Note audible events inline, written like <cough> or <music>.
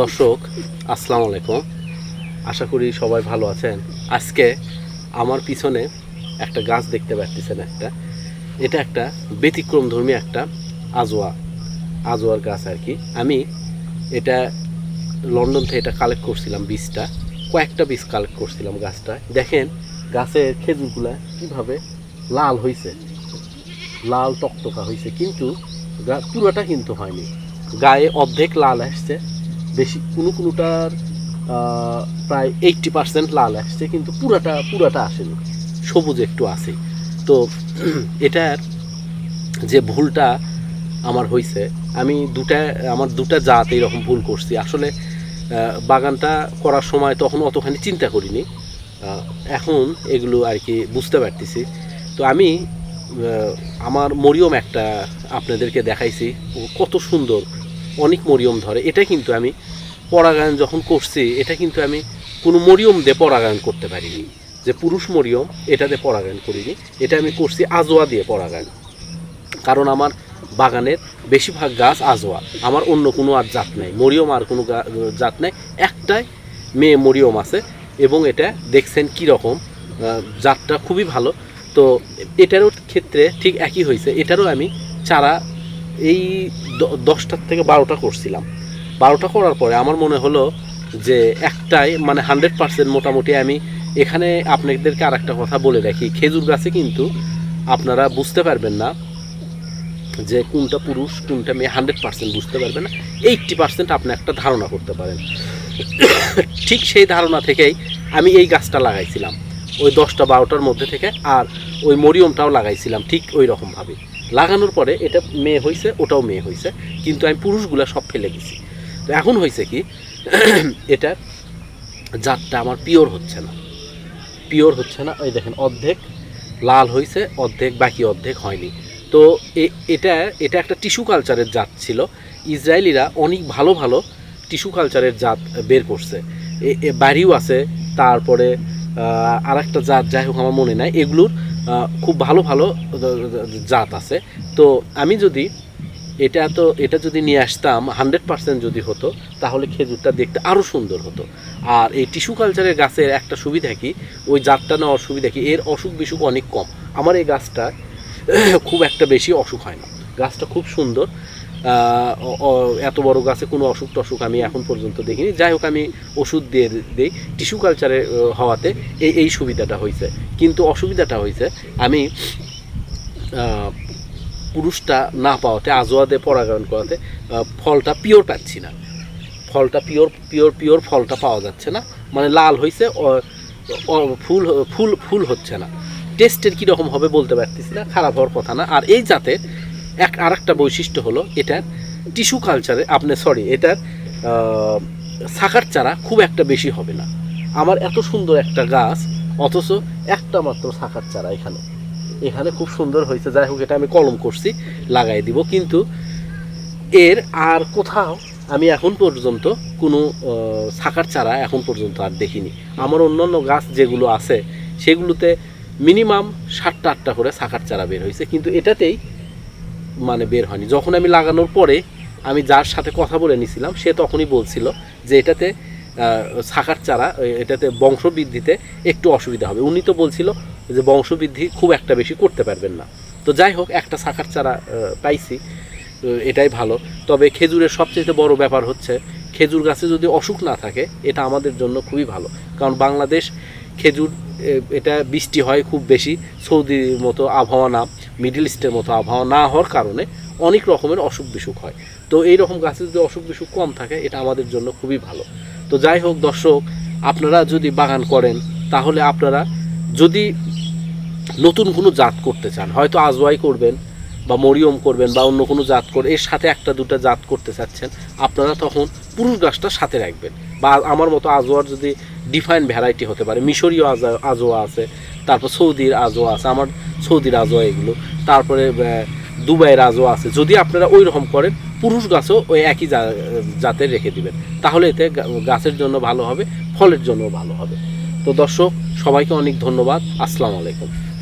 দর্শক, আসসালামু আলাইকুম। আশা করি সবাই ভালো আছেন। আজকে আমার পিছনে একটা গাছ দেখতে পাচ্ছেন একটা। এটা একটা ব্যতিক্রম ধর্মী একটা আজোয়া, আজোয়ার গাছ আর কি। আমি এটা লন্ডন থেকে এটা কালেক্ট করছিলাম বীজটা। কয়েকটা বীজ কালেক্ট করছিলাম গাছটা। দেখেন, গাছের খেজুরগুলা কীভাবে লাল হয়েছে লাল টকটকা হয়েছে কিন্তু পুরোটা কিন্তু হয়নি। গায়ে অর্ধেক লাল আসছে। বেশি কোনো কোনোটার প্রায় এইটটি পার্সেন্ট লাল আসছে, কিন্তু পুরাটা পুরাটা আসেনি। সবুজ একটু আছে। তো <clears throat> এটার যে ভুলটা আমার হয়েছে আমি দুটা, আমার দুটা জাত এইরকম ভুল করছি। আসলে বাগানটা করার সময় তখন অতখানি চিন্তা করিনি। এখন এগুলো আর কি বুঝতে পারতেছি। তো আমি আমার মরিয়ম একটা আপনাদেরকে দেখাইছি। কত সুন্দর, অনেক মরিয়ম ধরে। এটা কিন্তু আমি পরাগায়ন যখন করছি, এটা কিন্তু আমি কোনো মরিয়ম দিয়ে পরাগায়ন করতে পারিনি। যে পুরুষ মরিয়ম এটাতে পরাগায়ন করিনি। এটা আমি করছি আজোয়া দিয়ে পরাগায়ন। কারণ আমার বাগানের বেশিরভাগ গাছ আজোয়া। আমার অন্য কোনো আর জাত নাই। মরিয়ম আর কোনো জাত নাই। একটাই মেয়ে মরিয়ম আছে এবং এটা দেখছেন কীরকম জাতটা খুবই ভালো। তো এটারও ক্ষেত্রে ঠিক একই হয়েছে। এটারও আমি চারা এই দশটার থেকে বারোটা করছিলাম। বারোটা করার পরে আমার মনে হলো যে একটাই মানে হান্ড্রেড পার্সেন্ট মোটামুটি আমি এখানে আপনাদেরকে আর একটা কথা বলে রাখি। খেজুর গাছে কিন্তু আপনারা বুঝতে পারবেন না যে কোনটা পুরুষ, কোনটা মেয়ে, হান্ড্রেড পার্সেন্ট বুঝতে পারবেন না। এইটটি পার্সেন্ট আপনি একটা ধারণা করতে পারেন। ঠিক সেই ধারণা থেকেই আমি এই গাছটা লাগাইছিলাম। ওই দশটা বারোটার মধ্যে থেকে আর ওই মরিয়মটাও লাগাইছিলাম ঠিক ওই রকমভাবে। লাগানোর পরে এটা মেয়ে হয়েছে ওটাও মেয়ে হয়েছে কিন্তু আমি পুরুষগুলা সব ফেলে গেছি তো এখন হয়েছে কি, <clears throat> এটা জাতটা আমার পিওর হচ্ছে না। পিওর হচ্ছে না ওই দেখেন অর্ধেক লাল হয়েছে, অর্ধেক বাকি অর্ধেক হয়নি। তো এটা এটা একটা টিস্যু কালচারের জাত ছিল। ইসরায়েলিরা অনেক ভালো ভালো টিস্যু কালচারের জাত বের করছে। এ বাড়িও আছে, তারপরে আর একটা জাত, যাই হোক, আমার মনে নাই। এগুলোর খুব ভালো ভালো জাত আছে। তো আমি যদি এটা তো, এটা যদি নিয়ে আসতাম হান্ড্রেড পার্সেন্ট যদি হতো, তাহলে খেজুরটা দেখতে আরও সুন্দর হতো। আর এই টিস্যু কালচারের গাছের একটা সুবিধা কি? ওই জাতটা নেওয়ার সুবিধা কি? এর অসুখ বিসুখ অনেক কম। আমার এই গাছটা <coughs> খুব একটা বেশি অসুখ হয় না। গাছটা খুব সুন্দর। এত বড় গাছে কোনো অসুখ টসুখ আমি এখন পর্যন্ত দেখিনি। যাই হোক, আমি ওষুধ দিয়ে দিই। টিস্যু কালচারে হওয়াতে এই এই সুবিধাটা হয়েছে। কিন্তু অসুবিধাটা হয়েছে, আমি পুরুষটা না পাওয়াতে আজোয়াদে পরাগায়ন করাতে ফলটা পিওর পাচ্ছি না। ফলটা পিওর পিওর পিওর ফলটা পাওয়া যাচ্ছে না। মানে লাল হয়েছে ফুল ফুল ফুল হচ্ছে না। টেস্টের কীরকম হবে বলতে পারতেছি না, খারাপ হওয়ার কথা না। আর এই জাতের এক আর একটা বৈশিষ্ট্য হলো, এটার টিস্যু কালচারে আপনি সরি এটার শাখার চারা খুব একটা বেশি হবে না। আমার এত সুন্দর একটা গাছ, অথচ একটা মাত্র শাখার চারা এখানে। এখানে খুব সুন্দর হয়েছে। যাই হোক, এটা আমি কলম করছি, লাগাই দিব। কিন্তু এর আর কোথাও আমি এখন পর্যন্ত কোনো শাখার চারা এখন পর্যন্ত আর দেখিনি। আমার অন্যান্য গাছ যেগুলো আছে, সেগুলোতে মিনিমাম সাতটা, আটটা করে শাখার চারা বের হয়েছে। কিন্তু এটাতেই মানে বের হয়নি। যখন আমি লাগানোর পরে আমি যার সাথে কথা বলে নিছিলাম, সে তখনই বলছিল যে এটাতে শাখার চারা, এটাতে বংশবৃদ্ধিতে একটু অসুবিধা হবে। উনি তো বলছিল যে বংশবৃদ্ধি খুব একটা বেশি করতে পারবেন না। তো যাই হোক, একটা শাখার চারা পাইছি এটাই ভালো। তবে খেজুরের সবচেয়ে বড় ব্যাপার হচ্ছে, খেজুর গাছে যদি অসুখ না থাকে, এটা আমাদের জন্য খুবই ভালো। কারণ বাংলাদেশ খেজুর এটা বৃষ্টি হয় খুব বেশি, সৌদির মতো আবহাওয়া না, মিডল ইস্টের মতো আবহাওয়া না হওয়ার কারণে অনেক রকমের অসুখ বিসুখ হয়। তো এই রকম গাছে যদি অসুখ বিসুখ কম থাকে, এটা আমাদের জন্য খুবই ভালো। তো যাই হোক, দর্শক, আপনারা যদি বাগান করেন, তাহলে আপনারা যদি নতুন কোনো জাত করতে চান। হয়তো আজওয়াই করবেন বা মরিয়ম করবেন বা অন্য কোনো জাত করে, এর সাথে একটা দুটো জাত করতে চাচ্ছেন, আপনারা তখন পুরুষ গাছটা সাথে রাখবেন। বা আমার মতো আজোয়ার যদি ডিফাইন ভ্যারাইটি হতে পারে, মিশরীয় আজা- আজোয়া আছে, তারপর সৌদির আজোয়া আছে, আমার সৌদির আজোয়া এগুলো, তারপরে দুবাইয়ের আজোয়া আছে, যদি আপনারা ওই রকম করেন, পুরুষ গাছও ওই একই জাতের রেখে দিবেন। তাহলে এতে গাছের জন্য ভালো হবে, ফলের জন্য ভালো হবে। তো দর্শক, সবাইকে অনেক ধন্যবাদ। আসসালামু আলাইকুম।